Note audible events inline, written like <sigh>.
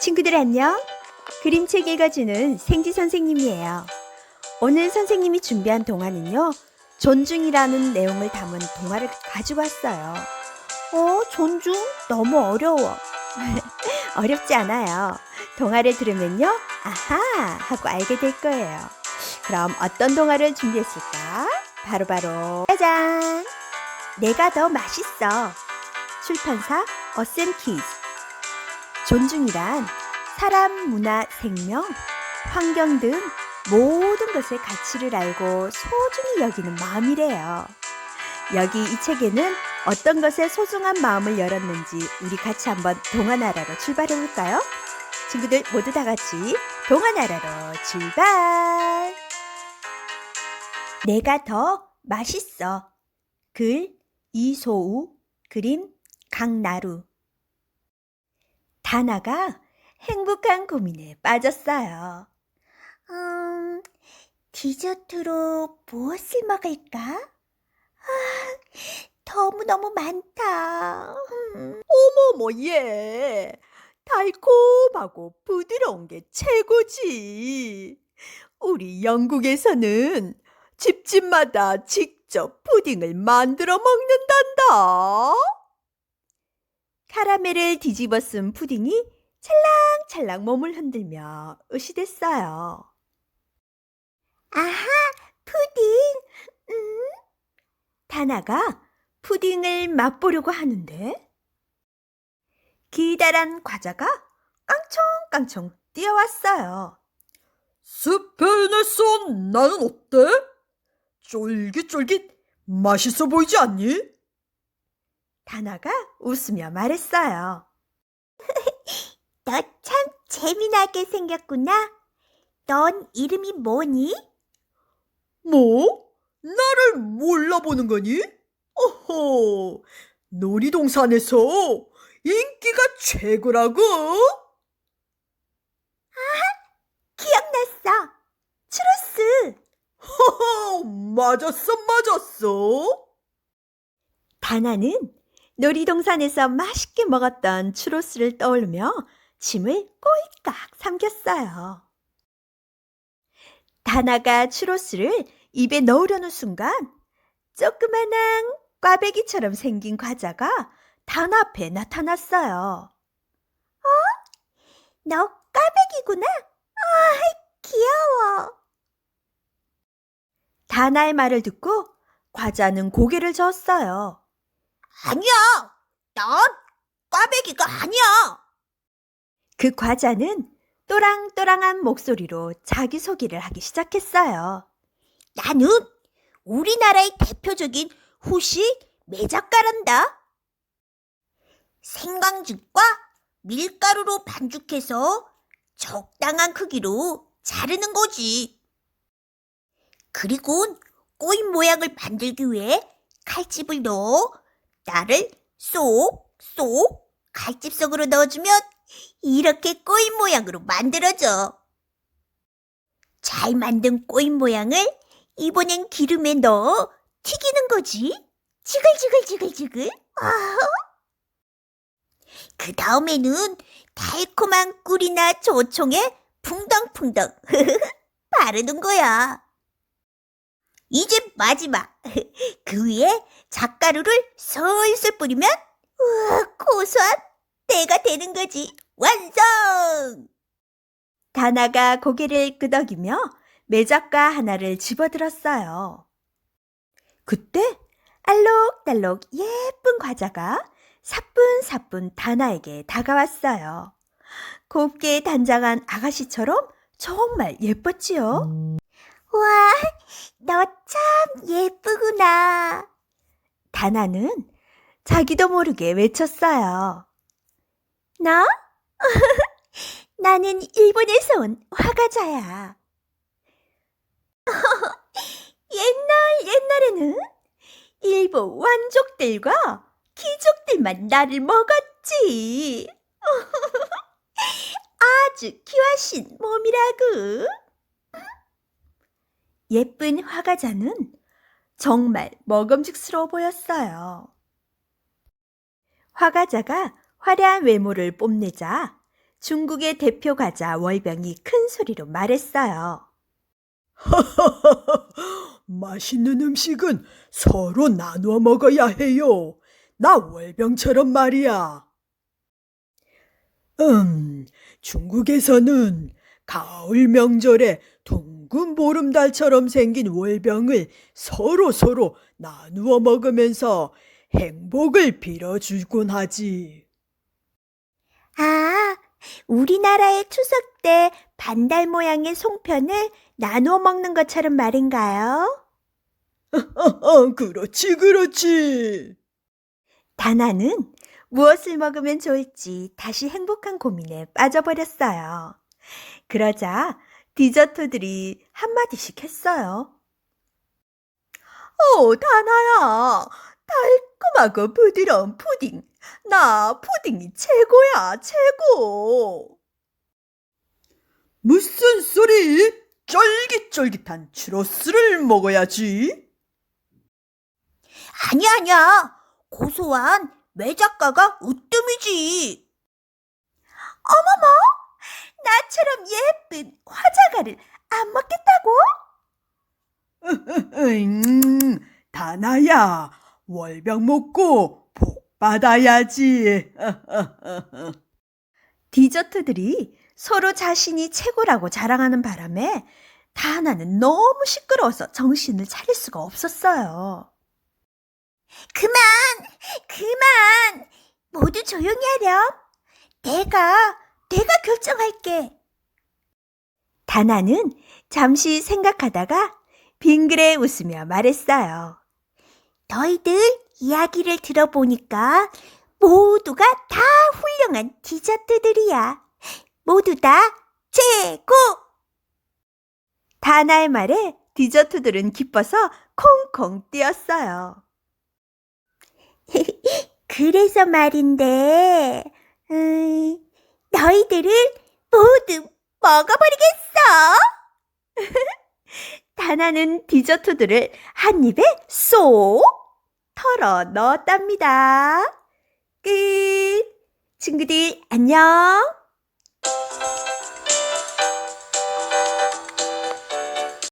친구들 안녕. 그림책 읽어주는 생지 선생님이에요. 오늘 선생님이 준비한 동화는요. 존중이라는 내용을 담은 동화를 가지고 왔어요. 어, 존중? 너무 어려워. <laughs> 어렵지 않아요. 동화를 들으면요. 아하! 하고 알게 될 거예요. 그럼 어떤 동화를 준비했을까? 바로바로 짜잔! 내가 더 맛있어. 출판사 어셈 키즈. 존중이란 사람, 문화, 생명, 환경 등 모든 것의 가치를 알고 소중히 여기는 마음이래요. 여기 이 책에는 어떤 것에 소중한 마음을 열었는지 우리 같이 한번 동화나라로 출발해 볼까요? 친구들 모두 다 같이 동화나라로 출발! 내가 더 맛있어. 글 이소우, 그림 강나루. 다나가 행복한 고민에 빠졌어요. 음, 디저트로 무엇을 먹을까? 아, 너무너무 많다. 음. 어머머, 얘. 달콤하고 부드러운 게 최고지. 우리 영국에서는 집집마다 직접 푸딩을 만들어 먹는단다. 카라멜을 뒤집어 쓴 푸딩이 찰랑찰랑 몸을 흔들며 으시댔어요. 아하, 푸딩! 음? 다나가 푸딩을 맛보려고 하는데 기다란 과자가 깡총깡총 뛰어왔어요. 스페인에서 나는 어때? 쫄깃쫄깃 맛있어 보이지 않니? 다나가 웃으며 말했어요. <laughs> 너 참 재미나게 생겼구나. 넌 이름이 뭐니? 뭐? 나를 몰라보는 거니? 어허, 놀이동산에서 인기가 최고라고? 기억났어. 추로스. 허허, 맞았어, 맞았어. 다나는 놀이동산에서 맛있게 먹었던 추로스를 떠올리며 침을 꼴깍 삼켰어요. 다나가 추로스를 입에 넣으려는 순간 조그만한 꽈배기처럼 생긴 과자가 다나 앞에 나타났어요. 어? 너 꽈배기구나? 아, 귀여워. 다나의 말을 듣고 과자는 고개를 저었어요. 아니야. 난 꽈배기가 아니야. 그 과자는 또랑또랑한 목소리로 자기소개를 하기 시작했어요. 나는 우리나라의 대표적인 후식 매작가란다. 생강즙과 밀가루로 반죽해서 적당한 크기로 자르는 거지. 그리고 꼬인 모양을 만들기 위해 칼집을 넣어 나를 쏙쏙 칼집 속으로 넣어주면 이렇게 꼬인 모양으로 만들어져. 잘 만든 꼬인 모양을 이번엔 기름에 넣어 튀기는 거지. 지글지글지글지글. 아. 그 다음에는 달콤한 꿀이나 조청에 풍덩풍덩 <laughs> 바르는 거야. 이제 마지막. <laughs> 그 위에 잣가루를 솔솔 뿌리면 우와 고소한 때가 되는 거지. 완성! 다나가 고개를 끄덕이며 매작가 하나를 집어들었어요. 그때 알록달록 예쁜 과자가 사뿐사뿐 다나에게 다가왔어요. 곱게 단장한 아가씨처럼 정말 예뻤지요? 와, 너 참 예쁘구나. 다나는 자기도 모르게 외쳤어요. 나? <laughs> 나는 일본에서 온 화가자야. <laughs> 옛날 옛날에는 일본 왕족들과 귀족들만 나를 먹었지. <laughs> 아주 귀하신 몸이라고. 예쁜 화가자는 정말 먹음직스러워 보였어요. 화가자가 화려한 외모를 뽐내자 중국의 대표 과자 월병이 큰 소리로 말했어요. <laughs> 맛있는 음식은 서로 나누어 먹어야 해요. 나 월병처럼 말이야. 음, 중국에서는 가을 명절에 둥근 보름달처럼 생긴 월병을 서로 서로 나누어 먹으면서 행복을 빌어주곤 하지. 아, 우리나라의 추석 때 반달 모양의 송편을 나누어 먹는 것처럼 말인가요? <laughs> 어, 그렇지, 그렇지. 다나는 무엇을 먹으면 좋을지 다시 행복한 고민에 빠져버렸어요. 그러자 디저트들이 한마디씩 했어요. 어, 다나야. 달콤하고 부드러운 푸딩. 나 푸딩이 최고야, 최고. 무슨 소리? 쫄깃쫄깃한 추러스를 먹어야지. 아니야, 아니야. 고소한 매작가가 으뜸이지. 나처럼 예쁜 화자가를 안 먹겠다고? 음, 다나야, 월병 먹고 복 받아야지. 디저트들이 서로 자신이 최고라고 자랑하는 바람에 다나는 너무 시끄러워서 정신을 차릴 수가 없었어요. 그만, 그만. 모두 조용히 하렴. 내가, 내가 결정할게. 다나는 잠시 생각하다가 빙그레 웃으며 말했어요. 너희들 이야기를 들어보니까 모두가 다 훌륭한 디저트들이야. 모두 다 최고! 다나의 말에 디저트들은 기뻐서 콩콩 뛰었어요. <laughs> 그래서 말인데, 음, 너희들을 모두 먹어버리겠어! <laughs> 다나는 디저트들을 한 입에 쏙 털어 넣었답니다. 끝. 친구들 안녕.